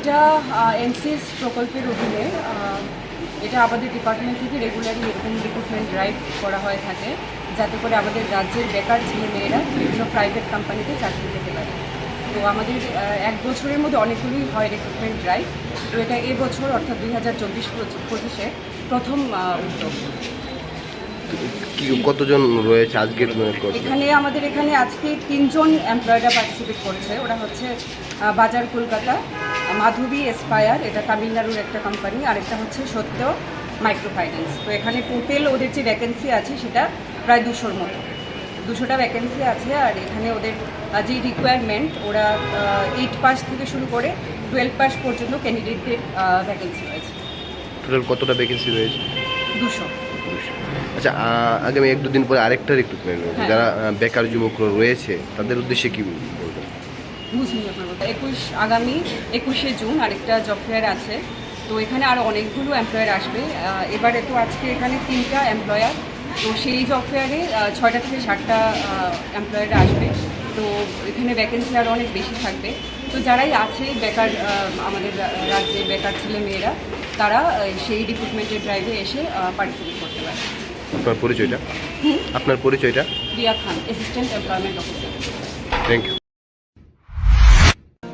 এটা এনসিএস প্রকল্পের অধীনে এটা আমাদের ডিপার্টমেন্ট থেকে রেগুলারলি এরকম রিক্রুটমেন্ট ড্রাইভ করা হয়ে থাকে যাতে করে আমাদের রাজ্যের বেকার ছেলে মেয়েরা বিভিন্ন প্রাইভেট কোম্পানিতে চাকরি পেতে পারে। তো আমাদের এক বছরের মধ্যে অনেকগুলোই হয় রিক্রুটমেন্ট ড্রাইভ তো এটা এবছর অর্থাৎ দুই হাজার চব্বিশ পঁচিশে প্রথম উদ্যোগ। কতজন রয়েছে কোর্সে? এখানে আমাদের এখানে আজকে তিনজন এমপ্লয়াররা পার্টিসিপেট করছে। ওরা হচ্ছে বাজার কলকাতা মাধবী এসপায়ার এটা তামিলনাড়ুর একটা কোম্পানি আরেকটা হচ্ছে সত্য মাইক্রো ফাইন্যান্স তো এখানে টোটাল ওদের যে ভ্যাকেন্সি আছে সেটা প্রায় দুশোর মতো। দুশোটা ভ্যাকেন্সি আছে আর এখানে ওদের যে রিকোয়ারমেন্ট ওরা এইট পাস থেকে শুরু করে টুয়েলভ পাস পর্যন্ত ক্যান্ডিডেটদের ভ্যাকেন্সি রয়েছে। টোটাল কতটা ভ্যাকেন্সি রয়েছে? দুশো। আচ্ছা আগামী এক দুদিন পরে আরেকটা রিক্রুটমেন্ট হ্যাঁ। যারা বেকার যুবকরা রয়েছে তাদের উদ্দেশ্যে কি আপনার একুশ আগামী একুশে জুন আরেকটা জব ফেয়ার আছে। তো এখানে আরও অনেকগুলো এমপ্লয়ার আসবে। এবারে তো আজকে এখানে তিনটা এমপ্লয়ার তো সেই জব ফেয়ারে ছয়টা থেকে ষাটটা এমপ্লয়াররা আসবে। তো এখানে ভ্যাকেন্সি আরও অনেক বেশি থাকবে। তো যারাই আছে বেকার আমাদের রাজ্যে বেকার ছেলে মেয়েরা তারা সেই রিক্রুটমেন্টের ড্রাইভে এসে পার্টিসিপেট করতে পারে আপনার পরিচয়টা? আপনার পরিচয়টা? Riya Khan assistant employment officer thank you